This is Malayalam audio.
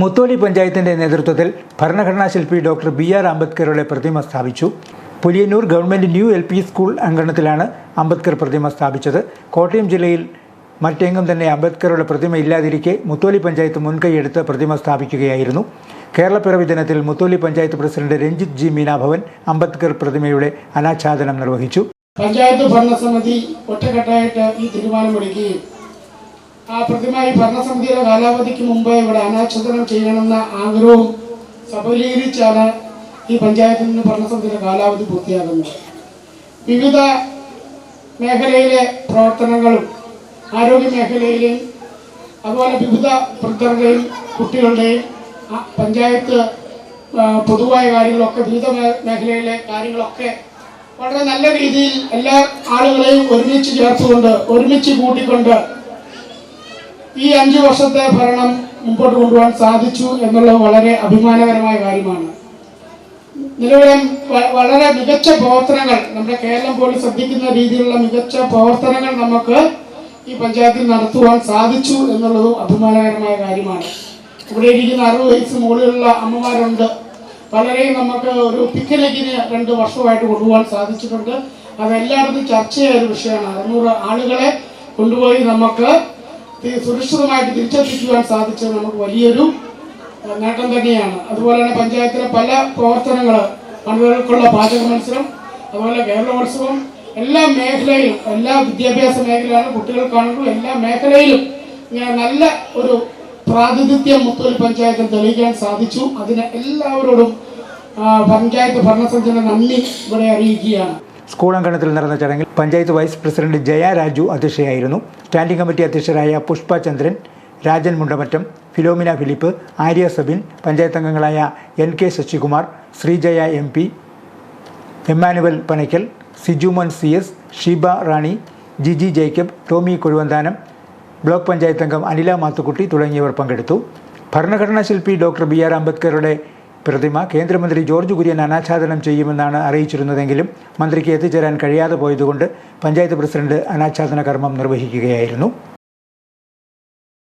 മുത്തോലി പഞ്ചായത്തിന്റെ നേതൃത്വത്തിൽ ഭരണഘടനാ ശില്പി ഡോക്ടർ ബി ആർ അംബേദ്കറുടെ പ്രതിമ സ്ഥാപിച്ചു. Puliyannur government new L P school അങ്കണത്തിലാണ് Ambedkar പ്രതിമ സ്ഥാപിച്ചത്. കോട്ടയം ജില്ലയിൽ മറ്റെങ്ങും തന്നെ അംബേദ്കറുടെ പ്രതിമ ഇല്ലാതിരിക്കെ മുത്തോലി പഞ്ചായത്ത് മുൻകൈയെടുത്ത് പ്രതിമ സ്ഥാപിക്കുകയായിരുന്നു. കേരളപ്പിറവി ദിനത്തിൽ മുത്തോലി പഞ്ചായത്ത് പ്രസിഡന്റ് രഞ്ജിത്ത് ജി മീനാഭവൻ അംബേദ്കർ പ്രതിമയുടെ അനാച്ഛാദനം നിർവഹിച്ചു. പഞ്ചായത്ത് ഭരണസമിതി ഒറ്റക്കെട്ടായിട്ട് ഈ തീരുമാനമെടുക്കുകയും ആ പ്രതിമായി ഭരണസമിതിയുടെ കാലാവധിക്ക് മുമ്പ് ഇവിടെ അനാച്ഛാദനം ചെയ്യണമെന്ന ആഗ്രഹവും സഫലീകരിച്ചാണ് ഈ പഞ്ചായത്തിൽ നിന്ന് ഭരണസമിതിയുടെ കാലാവധി പൂർത്തിയാകുന്നത്. വിവിധ മേഖലയിലെ പ്രവർത്തനങ്ങളും ആരോഗ്യ മേഖലയിലെയും അതുപോലെ വിവിധ വൃദ്ധരുടെയും കുട്ടികളുടെയും പഞ്ചായത്ത് പൊതുവായ കാര്യങ്ങളൊക്കെ വിവിധ മേഖലയിലെ കാര്യങ്ങളൊക്കെ വളരെ നല്ല രീതിയിൽ എല്ലാ ആളുകളെയും ഒരുമിച്ച് ചേർത്തുകൊണ്ട് ഒരുമിച്ച് കൂട്ടിക്കൊണ്ട് ഈ അഞ്ചു വർഷത്തെ ഭരണം മുമ്പോട്ട് കൊണ്ടുപോകാൻ സാധിച്ചു എന്നുള്ളത് വളരെ അഭിമാനകരമായ കാര്യമാണ്. നിലവിലെ വളരെ മികച്ച പ്രവർത്തനങ്ങൾ നമ്മുടെ കേരളം പോലും ശ്രദ്ധിക്കുന്ന രീതിയിലുള്ള മികച്ച പ്രവർത്തനങ്ങൾ നമുക്ക് ഈ പഞ്ചായത്തിൽ നടത്തുവാൻ സാധിച്ചു എന്നുള്ളതും അഭിമാനകരമായ കാര്യമാണ്. ഇവിടെ ഇരിക്കുന്ന അറുപത് വയസ്സ് മുകളിലുള്ള അമ്മമാരുണ്ട്. പലരെയും നമുക്ക് ഒരു പിക്കലേക്കിന് രണ്ട് വർഷമായിട്ട് കൊണ്ടുപോകാൻ സാധിച്ചിട്ടുണ്ട്. അതെല്ലായിടത്തും ചർച്ചയായ ഒരു വിഷയമാണ്. അറുന്നൂറ് ആളുകളെ കൊണ്ടുപോയി നമുക്ക് സുരക്ഷിതമായിട്ട് തിരിച്ചെത്തിക്കുവാൻ സാധിച്ചത് നമുക്ക് വലിയൊരു നേട്ടം തന്നെയാണ്. അതുപോലെ തന്നെ പഞ്ചായത്തിലെ പല പ്രവർത്തനങ്ങൾ ആളുകൾക്കുള്ള പാചക മത്സരം അതുപോലെ കേരളോത്സവം എല്ലാ മേഖലയിലും എല്ലാ വിദ്യാഭ്യാസ മേഖലയിലും കുട്ടികൾക്കാണെങ്കിലും എല്ലാ മേഖലയിലും ഇങ്ങനെ നല്ല ഒരു പ്രാതിനിധ്യം മുത്തോലി പഞ്ചായത്തിൽ തെളിയിക്കാൻ സാധിച്ചു. അതിന് എല്ലാവരോടും പഞ്ചായത്ത് ഭരണസമിതിയുടെ നന്ദി ഇവിടെ അറിയിക്കുകയാണ്. സ്കൂൾ അങ്കണത്തിൽ നടന്ന ചടങ്ങിൽ പഞ്ചായത്ത് വൈസ് പ്രസിഡന്റ് ജയ രാജു അധ്യക്ഷയായിരുന്നു. സ്റ്റാൻഡിംഗ് കമ്മിറ്റി അധ്യക്ഷരായ പുഷ്പ ചന്ദ്രൻ രാജൻ മുണ്ടമറ്റം ഫിലോമിന ഫിലിപ്പ് ആര്യ സബിൻ പഞ്ചായത്ത് അംഗങ്ങളായ N K Sasikumar Sreejaya M P Emmanuel Panakkal Sijumon C S Sheeba Rani Jiji Jacob Tomy Kozhuvanthanam block panchayat അംഗം അനില മാത്തുക്കുട്ടി തുടങ്ങിയവർ പങ്കെടുത്തു. ഭരണഘടനാ ശില്പി ഡോക്ടർ ബി ആർ അംബേദ്കറുടെ പ്രതിമ കേന്ദ്രമന്ത്രി ജോർജ് കുര്യൻ അനാച്ഛാദനം ചെയ്യുമെന്നാണ് അറിയിച്ചിരുന്നതെങ്കിലും മന്ത്രിക്ക് എത്തിച്ചേരാൻ കഴിയാതെ പോയതുകൊണ്ട് പഞ്ചായത്ത് പ്രസിഡന്റ് അനാച്ഛാദന കർമ്മം നിർവഹിക്കുകയായിരുന്നു